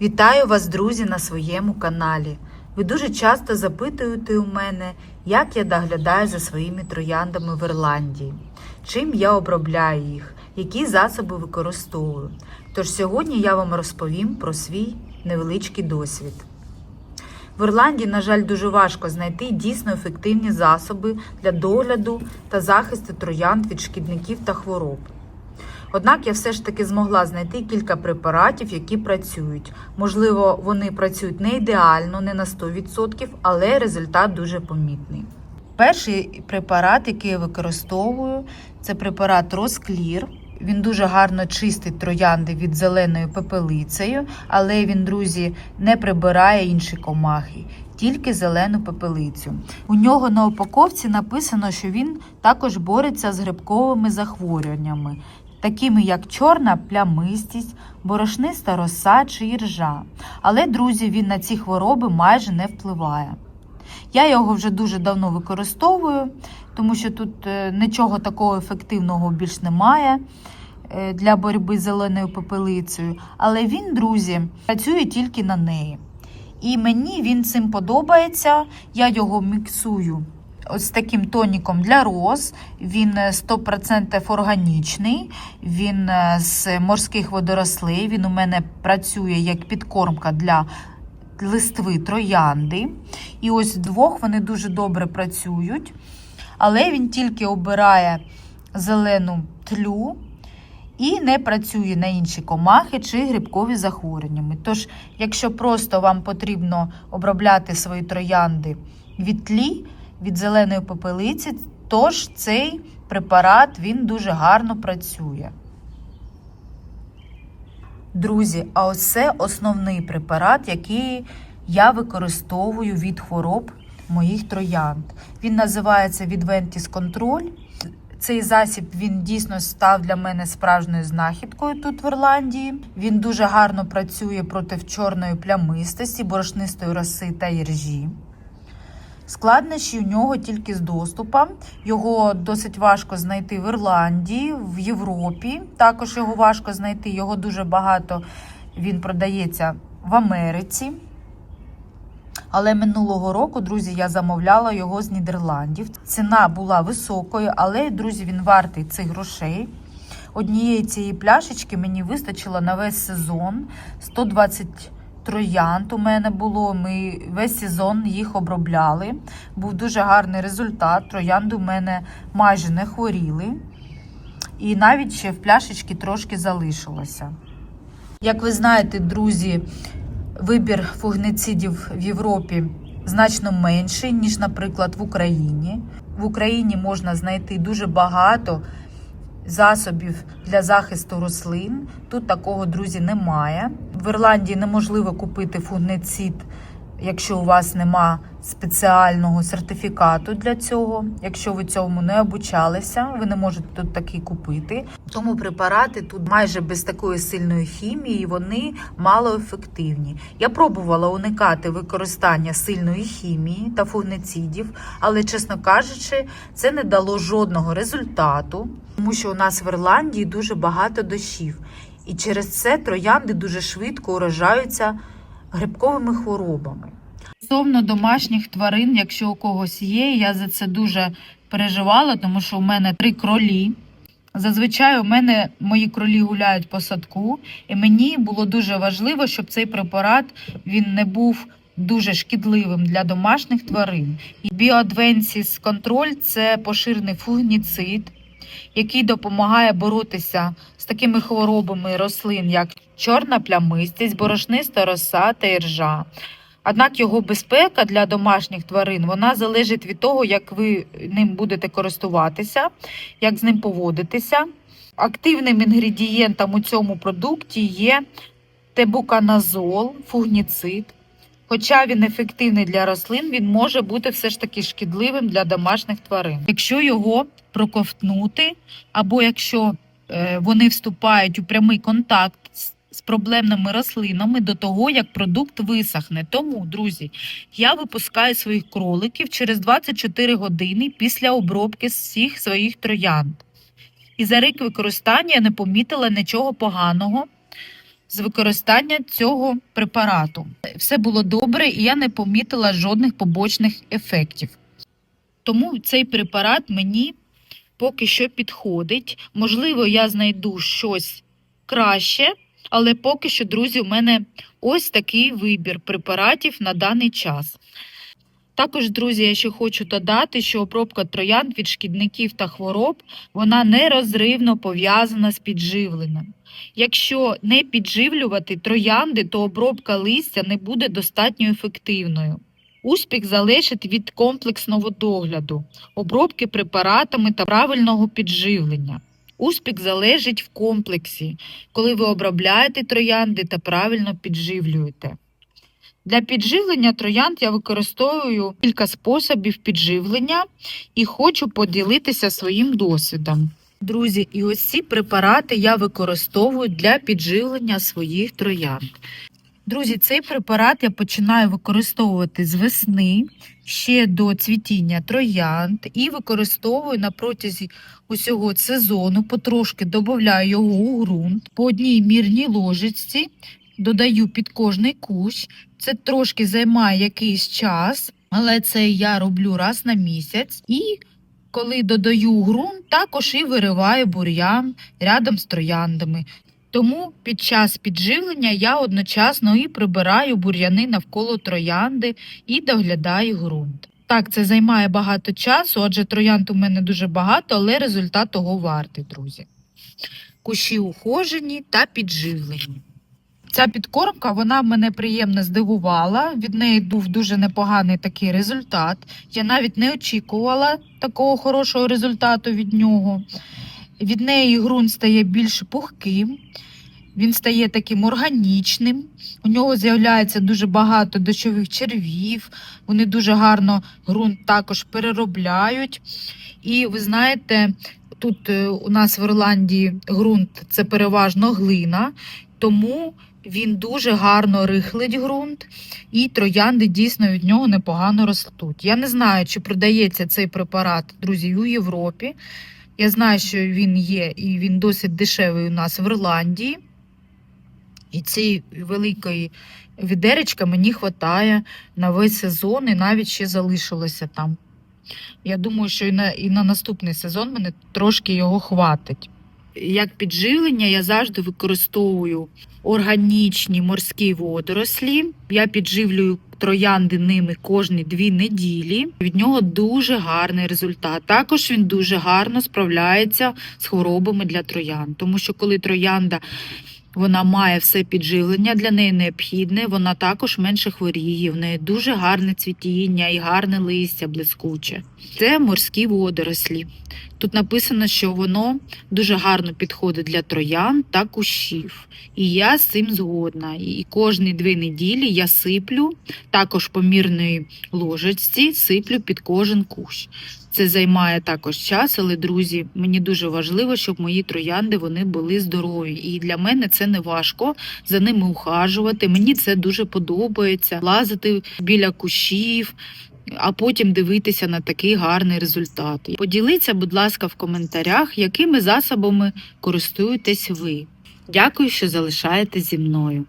Вітаю вас, друзі, на своєму каналі. Ви дуже часто запитуєте у мене, як я доглядаю за своїми трояндами в Ірландії, чим я обробляю їх, які засоби використовую. Тож сьогодні я вам розповім про свій невеличкий досвід. В Ірландії, на жаль, дуже важко знайти дійсно ефективні засоби для догляду та захисту троянд від шкідників та хвороб. Однак я все ж таки змогла знайти кілька препаратів, які працюють. Можливо, вони працюють не ідеально, не на 100%, але результат дуже помітний. Перший препарат, який я використовую, це препарат Росклір. Він дуже гарно чистить троянди від зеленою пепелицею, але він, друзі, не прибирає інші комахи, тільки зелену пепелицю. У нього на упаковці написано, що він також бореться з грибковими захворюваннями, такими як чорна плямистість, борошниста роса чи іржа. Але, друзі, він на ці хвороби майже не впливає. Я його вже дуже давно використовую, тому що тут е, нічого такого ефективного більш немає е, для боротьби з зеленою попелицею. Але він, друзі, працює тільки на неї. І мені він цим подобається. Я його міксую ось таким тоніком для роз. Він е, 100% органічний, він е, з морських водорослей. Він у мене працює як підкормка для листви троянди. І ось вдвох вони дуже добре працюють. Але він тільки обирає зелену тлю і не працює на інші комахи чи грибкові захворювання. Тож, якщо просто вам потрібно обробляти свої троянди від тлі, від зеленої попелиці, тож цей препарат він дуже гарно працює. Друзі, а ось це основний препарат, який я використовую від хвороб моїх троянд. Він називається Відвентіс Контроль. Цей засіб він дійсно став для мене справжньою знахідкою тут в Ірландії. Він дуже гарно працює проти чорної плямистості, борошнистої роси та іржі. Складнощі у нього тільки з доступом. Його досить важко знайти в Ірландії, в Європі. Також його важко знайти. Його дуже багато він продається в Америці. Але минулого року, друзі, я замовляла його з Нідерландів. Ціна була високою, але, друзі, він вартий цих грошей. Однієї цієї пляшечки мені вистачило на весь сезон 120 троянд у мене було. Ми весь сезон їх обробляли. Був дуже гарний результат. Троянди у мене майже не хворіли. І навіть ще в пляшечці трошки залишилося. Як ви знаєте, друзі, вибір фугницидів в Європі значно менший, ніж, наприклад, в Україні. В Україні можна знайти дуже багато засобів для захисту рослин. Тут такого, друзі, немає. В Ірландії неможливо купити фугницид, якщо у вас нема спеціального сертифікату для цього. Якщо ви цьому не обучалися, ви не можете тут такий купити. Тому препарати тут майже без такої сильної хімії, вони малоефективні. Я пробувала уникати використання сильної хімії та фугницидів, але, чесно кажучи, це не дало жодного результату, тому що у нас в Ірландії дуже багато дощів. І через це троянди дуже швидко уражаються грибковими хворобами. Стосовно домашніх тварин, якщо у когось є, я за це дуже переживала, тому що у мене три кролі. Зазвичай у мене мої кролі гуляють по садку, і мені було дуже важливо, щоб цей препарат він не був дуже шкідливим для домашніх тварин. І Bioadvensis Control – це поширений фугніцид, який допомагає боротися з такими хворобами рослин, як чорна плямистість, борошниста роса та іржа. Однак його безпека для домашніх тварин вона залежить від того, як ви ним будете користуватися, як з ним поводитися. Активним інгредієнтом у цьому продукті є тебуканазол, фугніцид. Хоча він ефективний для рослин, він може бути все ж таки шкідливим для домашніх тварин. Якщо його проковтнути, або якщо е, вони вступають у прямий контакт з проблемними рослинами до того, як продукт висохне. Тому, друзі, я випускаю своїх кроликів через 24 години після обробки всіх своїх троянд. І за рік використання я не помітила нічого поганого з використання цього препарату. Все було добре, і я не помітила жодних побочних ефектів. Тому цей препарат мені поки що підходить. Можливо, я знайду щось краще, але поки що, друзі, у мене ось такий вибір препаратів на даний час. Також, друзі, я ще хочу додати, що обробка троянд від шкідників та хвороб вона нерозривно пов'язана з підживленням. Якщо не підживлювати троянди, то обробка листя не буде достатньо ефективною. Успіх залежить від комплексного догляду, обробки препаратами та правильного підживлення. Успіх залежить в комплексі, коли ви обробляєте троянди та правильно підживлюєте. Для підживлення троянд я використовую кілька способів підживлення і хочу поділитися своїм досвідом. Друзі, і ось ці препарати я використовую для підживлення своїх троянд. Друзі, цей препарат я починаю використовувати з весни ще до цвітіння троянд і використовую на протязі усього сезону, потрошки додаю його у ґрунт по одній мірній ложечці, додаю під кожний кущ. Це трошки займає якийсь час, але це я роблю раз на місяць. І коли додаю ґрунт, також і вириваю бур'ян рядом з трояндами. Тому під час підживлення я одночасно і прибираю бур'яни навколо троянди і доглядаю ґрунт. Так, це займає багато часу, адже троянд у мене дуже багато, але результат того вартий, друзі. Кущі ухожені та підживлені. Ця підкормка вона мене приємно здивувала. Від неї був дуже непоганий такий результат. Я навіть не очікувала такого хорошого результату від нього. Від неї ґрунт стає більш пухким, він стає таким органічним. У нього з'являється дуже багато дощових червів. Вони дуже гарно ґрунт також переробляють. І ви знаєте, тут е, у нас в Ірландії ґрунт це переважно глина, тому він дуже гарно рихлить ґрунт, і троянди дійсно від нього непогано ростуть. Я не знаю, чи продається цей препарат, друзі, у Європі. Я знаю, що він є і він досить дешевий у нас в Ірландії. І цієї великої відеречка мені вистачає на весь сезон і навіть ще залишилося там. Я думаю, що і на, і на наступний сезон мене трошки його хватить. Як підживлення я завжди використовую органічні морські водорослі. Я підживлюю троянди ними кожні дві неділі. Від нього дуже гарний результат. Також він дуже гарно справляється з хворобами для троянд, тому що коли троянда вона має все підживлення для неї необхідне, вона також менше хворіє. В неї дуже гарне цвітіння і гарне листя блискуче. Це морські водорослі. Тут написано, що воно дуже гарно підходить для троян та кущів. І я з цим згодна. І кожні дві неділі я сиплю також по мірної ложечці, сиплю під кожен кущ. Це займає також час, але друзі, мені дуже важливо, щоб мої троянди вони були здорові. І для мене це не важко за ними ухажувати. Мені це дуже подобається. Лазити біля кущів. А потім дивитися на такий гарний результат. Поділіться, будь ласка, в коментарях, якими засобами користуєтесь ви. Дякую, що залишаєтесь зі мною.